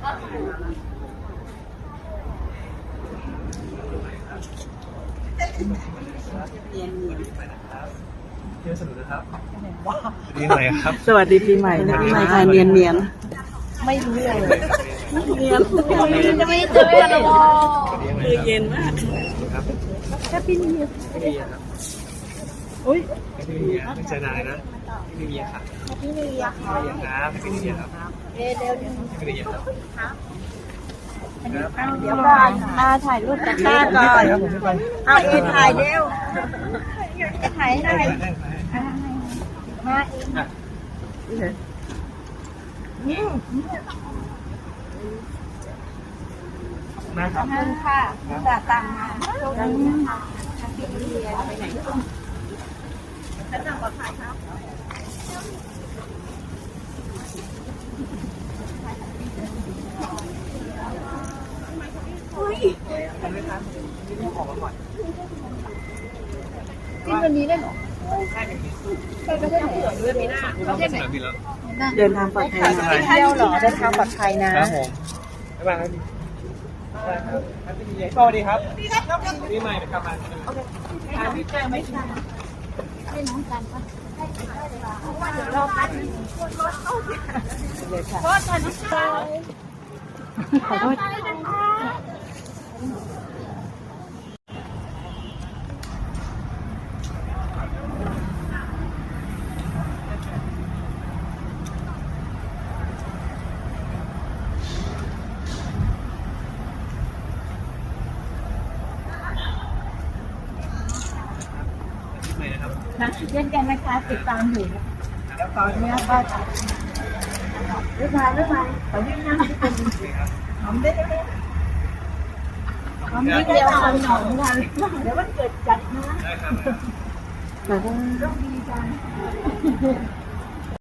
เนียนเนียนเที่ยวสนุกนะครับดีหน่อยครับ สวัสดีปีใหม่นะปีใหม่ค่ะเนียนเนียนไม่รู้เลยเนียนจะไม่เจอกันหรอคือเย็นมากครับแค่พี่นี่ไม่มีครับ อุ้ยไม่มีไม่เจอนานนะไม่มีครับพี่นี่อะค่ะไม่มีครับไม่มีครับเร็วเร็วเร็วไม่มีครับเดี๋ยวก่อนมาถ่ายรูปกับป้าก่อนครับผมไม่ไปเอาเอถ่ายเร็วเอถ่ายหน่อยมาเองมาครับขอบคุณค่ะจ่าตังค์มาโชคดีนะคะไปไหนแล้ว จังหวันนี้ได้เหรอไปประเทศไหนเดือนมีนาเราไปสนามบินแล้วเดินทางปลอดภัยนะเที่ยวเหรอเดินทางปลอดภัยนะ ครับผมบ๊ายบายครับบ๊ายบายครับสวัสดีครับปีใหม่นะครับมาโอเคพี่แจ้งไม่ใช่ ห้น้องกันปะเดี๋ยวรอแป๊บนึงเลยค่ะโทษค่ะน้องชายขอโทษ นะเช่นกันนะคะติดตามอยู่นะแล้วตอนนี้ก็เรื่อยมาเรื่อยมาขอยืนนั่งที่เป็นหอมได้ไหมหอมได้เดียวหอมหอมกันเดี๋ยววันเกิดจัดนะได้ครับแล้วก็ต้องดีจัง